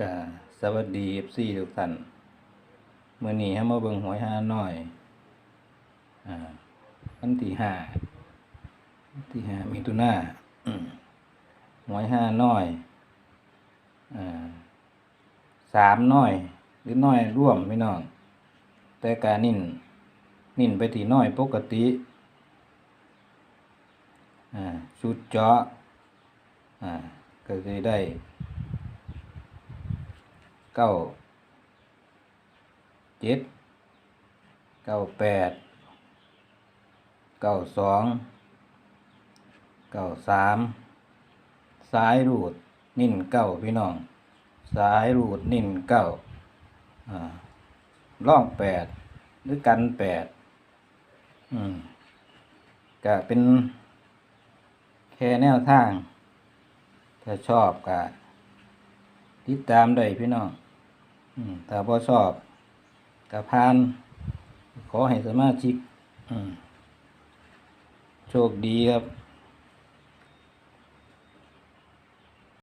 กะสวัสดีเอฟซีทุกท่านเมื่อนี้ให้มาเบิ่งหวยห้าน้อยอ่าวันที่ห้าวันที่ห้ามิถุนาหวยห้าน้อยอ่าสามน้อย หรือน้อยร่วมพี่น้อง แต่การนิ่นนิ่นไปที่น้อยปกติอ่าชุดเจาะอ่าก็คือได้ เก้าเจ็ดเก้าแปดเก้าสองเก้าสามสายรูดนิ่นเก้าพี่น้อง สายรูดนิ่นเก้าล่องแปดหรือกันแปดอืมก็เป็นแค่แนวทาง ถ้าชอบก็ติดตามได้พี่น้อง ถ้าพอชอบก็พาน ขอให้สมาชิกโชคดีครับ